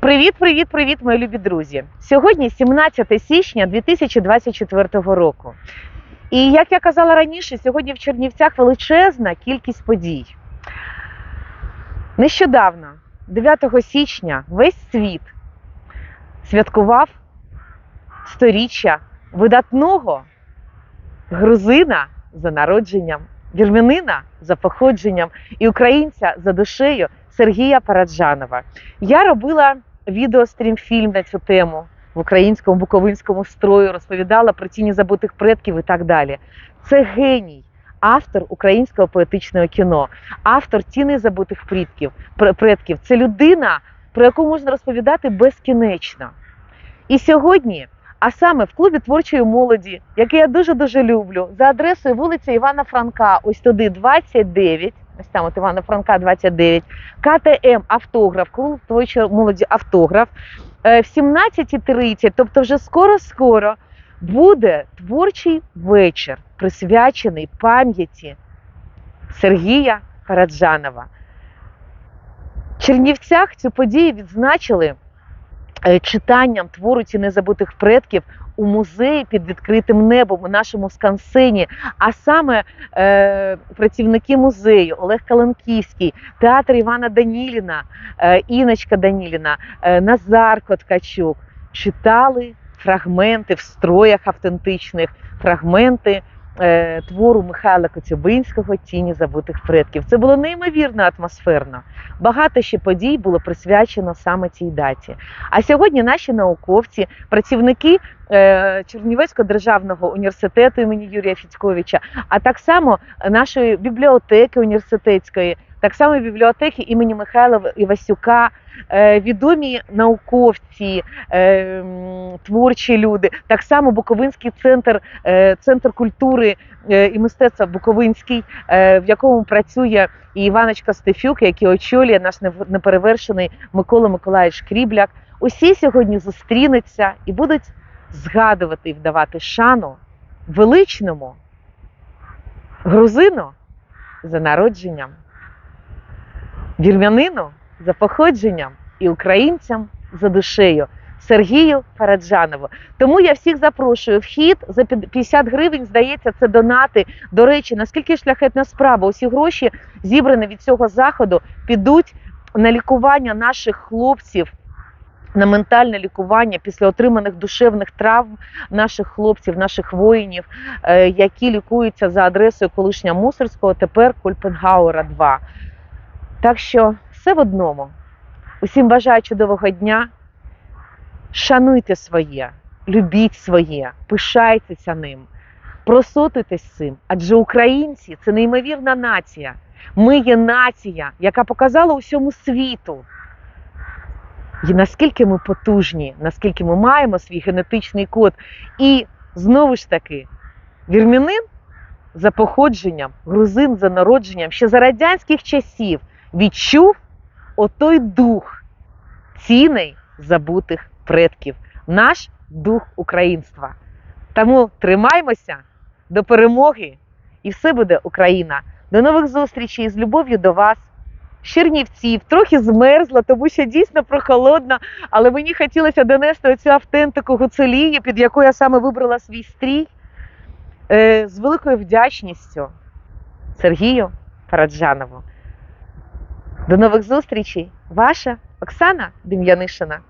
Привіт, привіт, привіт, мої любі друзі! Сьогодні 17 січня 2024 року. І як я казала раніше, сьогодні в Чернівцях величезна кількість подій. Нещодавно, 9 січня, весь світ святкував сторіччя видатного грузина за народженням, вірмянина за походженням і українця за душею Сергія Параджанова. Я робила відеострім-фільм на цю тему в українському буковинському строю, розповідала про тіні забутих предків і так далі. Це геній, автор українського поетичного кіно, автор тіни забутих предків. предків. Це людина, про яку можна розповідати безкінечно. І сьогодні, а саме в клубі творчої молоді, який я дуже дуже люблю, за адресою вулиця Івана Франка, ось туди 29, ось там от Івана Франка 29, КТМ автограф, клуб творчої молоді автограф. Е, В 17.30, тобто вже скоро-скоро, буде творчий вечір, присвячений пам'яті Сергія Параджанова. В Чернівцях цю подію відзначили читанням твору «Ті незабутих предків у музеї під відкритим небом у нашому скансені. А саме е, працівники музею Олег Каланківський, театр Івана Даніліна, е, Іночка Даніліна, е, Назар Коткачук читали фрагменти в строях автентичних, фрагменти е, твору Михайла Коцюбинського Тіні забутих предків. Це було неймовірно атмосферно. Багато ще подій було присвячено саме цій даті. А сьогодні наші науковці, працівники е, Чернівецького державного університету імені Юрія Фіцьковича, а так само нашої бібліотеки університетської, так само і бібліотеки імені Михайла Івасюка, е, відомі науковці, е, творчі люди, так само Буковинський центр, е, центр культури і мистецтва Буковинський, в якому працює і Іваночка Стефюк, який очолює наш неперевершений Микола Миколаївич Крібляк. Усі сьогодні зустрінуться і будуть згадувати і вдавати шану величному грузину за народженням, вірмянину за походженням і українцям за душею. Сергію Фараджанову. Тому я всіх запрошую. Вхід за під- 50 гривень, здається, це донати. До речі, наскільки шляхетна справа, усі гроші, зібрані від цього заходу, підуть на лікування наших хлопців, на ментальне лікування після отриманих душевних травм наших хлопців, наших воїнів, е, які лікуються за адресою колишня Мусорського, тепер Кольпенгауера 2. Так що все в одному. Усім бажаю чудового дня. Шануйте своє, любіть своє, пишайтеся ним, просотуйтесь цим. Адже українці це неймовірна нація. Ми є нація, яка показала усьому світу, і наскільки ми потужні, наскільки ми маємо свій генетичний код. І знову ж таки, вірмянин за походженням, грузин за народженням ще за радянських часів відчув отой дух ціней забутих предків, наш дух українства. Тому тримаймося до перемоги, і все буде Україна. До нових зустрічей з любов'ю до вас. Чернівців, трохи змерзла, тому що дійсно прохолодно, але мені хотілося донести оцю автентику гуцулії, під яку я саме вибрала свій стрій, е, з великою вдячністю Сергію Параджанову. До нових зустрічей, ваша Оксана Дем'янишина.